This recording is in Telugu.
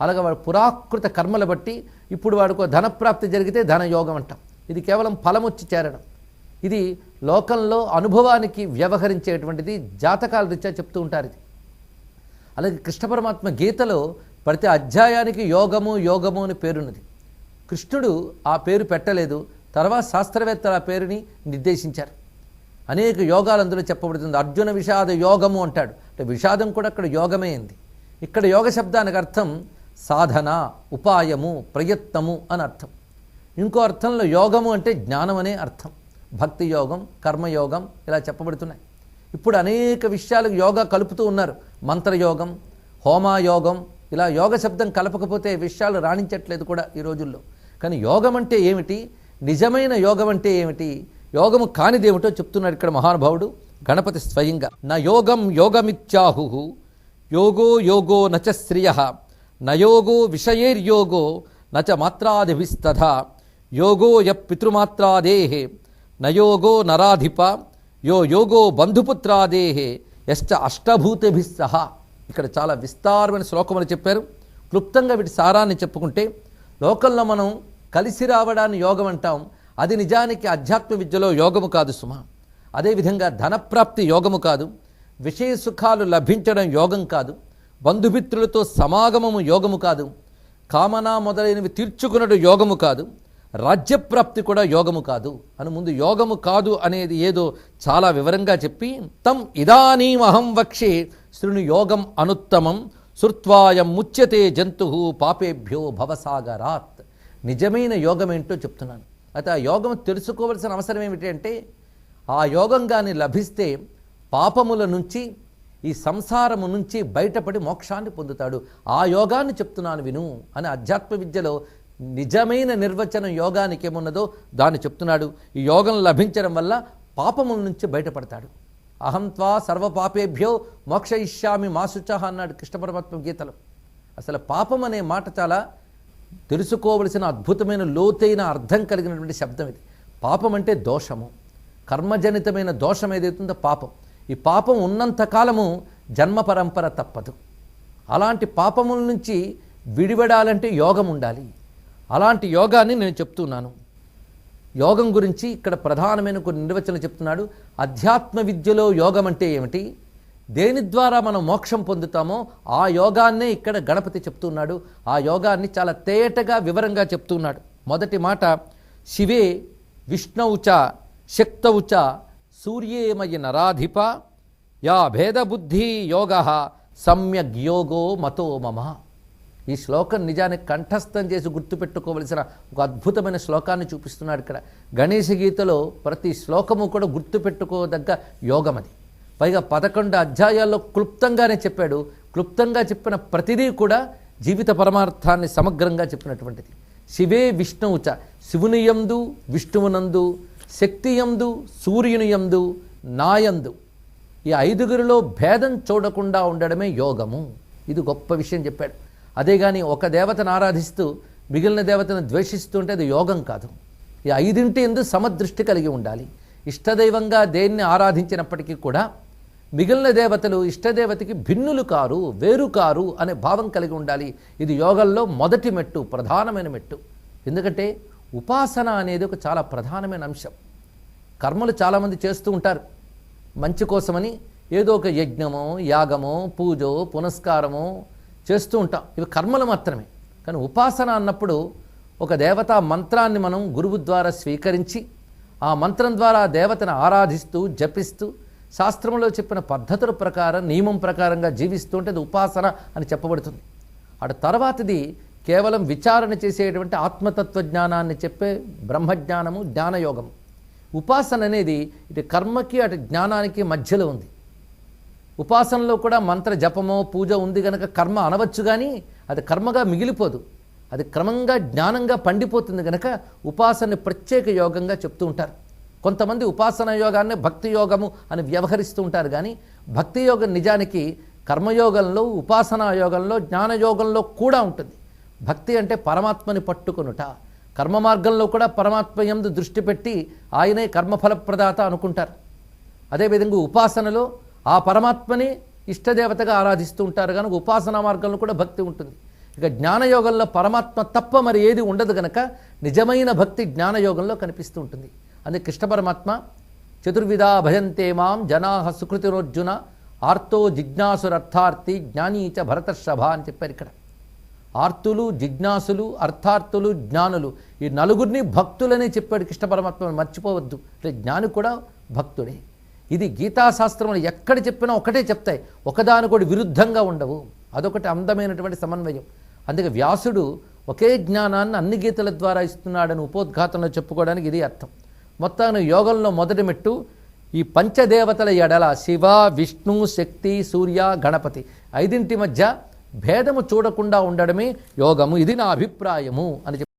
అలాగే వాడు పురాకృత కర్మలు బట్టి ఇప్పుడు వాడికి ధనప్రాప్తి జరిగితే ధనయోగం అంటాం. ఇది కేవలం ఫలమొచ్చి చేరడం. ఇది లోకంలో అనుభవానికి వ్యవహరించేటువంటిది జాతకాల రీత్యా చెప్తూ ఉంటారు ఇది. అలాగే కృష్ణ పరమాత్మ గీతలో ప్రతి అధ్యాయానికి యోగము యోగము అని పేరున్నది. కృష్ణుడు ఆ పేరు పెట్టలేదు తర్వాత శాస్త్రవేత్తలు ఆ పేరుని నిర్దేశించారు. అనేక యోగాలు అందులో చెప్పబడుతుంది. అర్జున విషాద యోగము అంటాడు. అంటే విషాదం కూడా అక్కడ యోగమే అయింది ఇక్కడ యోగ శబ్దానికి అర్థం సాధన ఉపాయము ప్రయత్నము అని అర్థం. ఇంకో అర్థంలో యోగము అంటే జ్ఞానం అనే అర్థం. భక్తి యోగం కర్మయోగం ఇలా చెప్పబడుతున్నాయి. ఇప్పుడు అనేక విషయాలకు యోగా కలుపుతూ ఉన్నారు. మంత్రయోగం హోమాయోగం ఇలా యోగ శబ్దం కలపకపోతే విషయాలు రాణించట్లేదు కూడా ఈ రోజుల్లో. కానీ యోగం అంటే ఏమిటి? నిజమైన యోగం అంటే ఏమిటి? యోగము కానిదేమిటో చెప్తున్నాడు ఇక్కడ మహానుభావుడు గణపతి స్వయంగా. నా యోగం యోగమిత్యాహు. యోగో యోగో నచ శ్రియ. నయోగో విషయేర్యోగో నచ మాత్రాదిభిస్తథ. యోగో య పితృమాత్రాదేహే నయోగో నరాధిప యో యోగో బంధుపుత్రాదేహే యశ్చ అష్టభూతిభిస్ సహా. ఇక్కడ చాలా విస్తారమైన శ్లోకములు చెప్పారు. క్లుప్తంగా వీటి సారాన్ని చెప్పుకుంటే లోకంలో మనం కలిసి రావడాన్ని యోగం అంటాం. అది నిజానికి అధ్యాత్మ విద్యలో యోగము కాదు సుమ. అదేవిధంగా ధనప్రాప్తి యోగము కాదు. విషయ సుఖాలు లభించడం యోగం కాదు. బంధుమిత్రులతో సమాగమము యోగము కాదు. కామన మొదలైనవి తీర్చుకున్నట్టు యోగము కాదు. రాజ్యప్రాప్తి కూడా యోగము కాదు. అని ముందు యోగము కాదు అనేది ఏదో చాలా వివరంగా చెప్పి తం ఇదానీమహం వక్షి శృణు యోగం అనుత్తమం శృత్వాయం ముచ్యతే జంతు పాపేభ్యో భవసాగరాత్. నిజమైన యోగం ఏంటో చెప్తున్నాను. అయితే ఆ యోగం తెలుసుకోవలసిన అవసరం ఏమిటంటే ఆ యోగం కానీ లభిస్తే పాపముల నుంచి ఈ సంసారము నుంచి బయటపడి మోక్షాన్ని పొందుతాడు. ఆ యోగాన్ని చెప్తున్నాను విను అని అధ్యాత్మ విద్యలో నిజమైన నిర్వచనం యోగానికి ఏమున్నదో దాన్ని చెప్తున్నాడు. ఈ యోగం లభించడం వల్ల పాపముల నుంచి బయటపడతాడు. అహంత్వా సర్వపాపేభ్యో మోక్షయిష్యామి మాసుచ అన్నాడు కృష్ణ పరమాత్మ గీతలో. అసలు పాపం అనే మాట చాలా తెలుసుకోవలసిన అద్భుతమైన లోతైన అర్థం కలిగినటువంటి శబ్దం ఇది. పాపం అంటే దోషము. కర్మజనితమైన దోషం ఏదైతుందో పాపం. ఈ పాపం ఉన్నంత కాలము జన్మ పరంపర తప్పదు. అలాంటి పాపముల నుంచి విడిపడాలంటే యోగం ఉండాలి. అలాంటి యోగాన్ని నేను చెప్తున్నాను. యోగం గురించి ఇక్కడ ప్రధానమైన కొన్ని నిర్వచనలు చెప్తున్నాడు. అధ్యాత్మ విద్యలో యోగం అంటే ఏమిటి? దేని ద్వారా మనం మోక్షం పొందుతామో ఆ యోగాన్నే ఇక్కడ గణపతి చెప్తున్నాడు. ఆ యోగాన్ని చాలా తేటగా వివరంగా చెప్తున్నాడు. మొదటి మాట శివే విష్ణవుచ శక్తవుచ సూర్యేమయ నరాధిప యా భేదబుద్ధి యోగ సమ్యగ్ యోగో మతో మమ. ఈ శ్లోకం నిజానికి కంఠస్థం చేసి గుర్తుపెట్టుకోవలసిన ఒక అద్భుతమైన శ్లోకాన్ని చూపిస్తున్నాడు ఇక్కడ. గణేష గీతలో ప్రతి శ్లోకము కూడా గుర్తుపెట్టుకోదగ్గ యోగం అది పైగా పదకొండు అధ్యాయాల్లో క్లుప్తంగానే చెప్పాడు. క్లుప్తంగా చెప్పిన ప్రతిదీ కూడా జీవిత పరమార్థాన్ని సమగ్రంగా చెప్పినటువంటిది. శివే విష్ణువుచ శివుని యందు విష్ణువునందు శక్తి యందు సూర్యుని ఎందు నాయందు ఈ ఐదుగురిలో భేదం చూడకుండా ఉండడమే యోగము. ఇది గొప్ప విషయం చెప్పాడు. అదే కానీ ఒక దేవతను ఆరాధిస్తూ మిగిలిన దేవతను ద్వేషిస్తుంటే అది యోగం కాదు. ఈ ఐదింటి ఎందు సమదృష్టి కలిగి ఉండాలి. ఇష్టదైవంగా దేన్ని ఆరాధించినప్పటికీ కూడా మిగిలిన దేవతలు ఇష్టదేవతకి భిన్నులు కారు వేరు కారు అనే భావం కలిగి ఉండాలి. ఇది యోగంలో మొదటి మెట్టు ప్రధానమైన మెట్టు. ఎందుకంటే ఉపాసన అనేది ఒక చాలా ప్రధానమైన అంశం. కర్మలు చాలామంది చేస్తూ ఉంటారు. మంచి కోసమని ఏదో ఒక యజ్ఞమో యాగమో పూజో పునస్కారమో చేస్తూ ఉంటాం. ఇవి కర్మలు మాత్రమే. కానీ ఉపాసన అన్నప్పుడు ఒక దేవతా మంత్రాన్ని మనం గురువు ద్వారా స్వీకరించి ఆ మంత్రం ద్వారా దేవతను ఆరాధిస్తూ జపిస్తూ శాస్త్రంలో చెప్పిన పద్ధతుల ప్రకారం నియమం ప్రకారంగా జీవిస్తూ ఉంటే అది ఉపాసన అని చెప్పబడుతుంది. అటు తర్వాతది కేవలం విచారణ చేసేటువంటి ఆత్మతత్వ జ్ఞానాన్ని చెప్పే బ్రహ్మజ్ఞానము జ్ఞానయోగం ఉపాసన అనేది ఇటు కర్మకి అటు జ్ఞానానికి మధ్యలో ఉంది. ఉపాసనలో కూడా మంత్ర జపమో పూజ ఉంది కనుక కర్మ అనవచ్చు కానీ అది కర్మగా మిగిలిపోదు. అది క్రమంగా జ్ఞానంగా పండిపోతుంది కనుక ఉపాసన ప్రత్యేక యోగంగా చెప్తూ ఉంటారు. కొంతమంది ఉపాసన యోగాన్ని భక్తి యోగము అని వ్యవహరిస్తూ ఉంటారు కానీ భక్తి యోగం నిజానికి కర్మయోగంలో ఉపాసనా యోగంలో జ్ఞానయోగంలో కూడా ఉంటుంది. భక్తి అంటే పరమాత్మని పట్టుకొనుట. కర్మ మార్గంలో కూడా పరమాత్మ ఎందు దృష్టి పెట్టి ఆయనే కర్మఫలప్రదాత అనుకుంటారు. అదేవిధంగా ఉపాసనలో ఆ పరమాత్మని ఇష్టదేవతగా ఆరాధిస్తూ ఉంటారు. కనుక ఉపాసనా మార్గంలో కూడా భక్తి ఉంటుంది. ఇక జ్ఞానయోగంలో పరమాత్మ తప్ప మరి ఏది ఉండదు గనక నిజమైన భక్తి జ్ఞానయోగంలో కనిపిస్తూ ఉంటుంది. అందుకే కృష్ణ పరమాత్మ చతుర్విధా భయంతే మాం జనాహ సుకృతిరోర్జున ఆర్తో జిజ్ఞాసురర్థార్థి జ్ఞానీచ భరతర్షభ అని చెప్పారు ఇక్కడ. ఆర్తులు జిజ్ఞాసులు అర్థార్థులు జ్ఞానులు. ఈ నలుగురిని భక్తులనే చెప్పాడు కృష్ణ పరమాత్మ. మర్చిపోవద్దు. అంటే జ్ఞాని కూడా భక్తుడే. ఇది గీతాశాస్త్రంలో ఎక్కడ చెప్పినా ఒకటే చెప్తాయి. ఒకదానికొకటి విరుద్ధంగా ఉండవు. అదొకటి అందమైనటువంటి సమన్వయం. అందుకే వ్యాసుడు ఒకే జ్ఞానాన్ని అన్ని గీతల ద్వారా ఇస్తున్నాడని ఉపోద్ఘాతంలో చెప్పుకోవడానికి ఇది అర్థం. మొత్తాన్ని యోగంలో మొదటి మెట్టు ఈ పంచదేవతల ఎడల శివ విష్ణు శక్తి సూర్య గణపతి. ఐదింటి మధ్య భేదము చూడకుండా ఉండడమే యోగము. ఇది నా అభిప్రాయము అని చెప్పి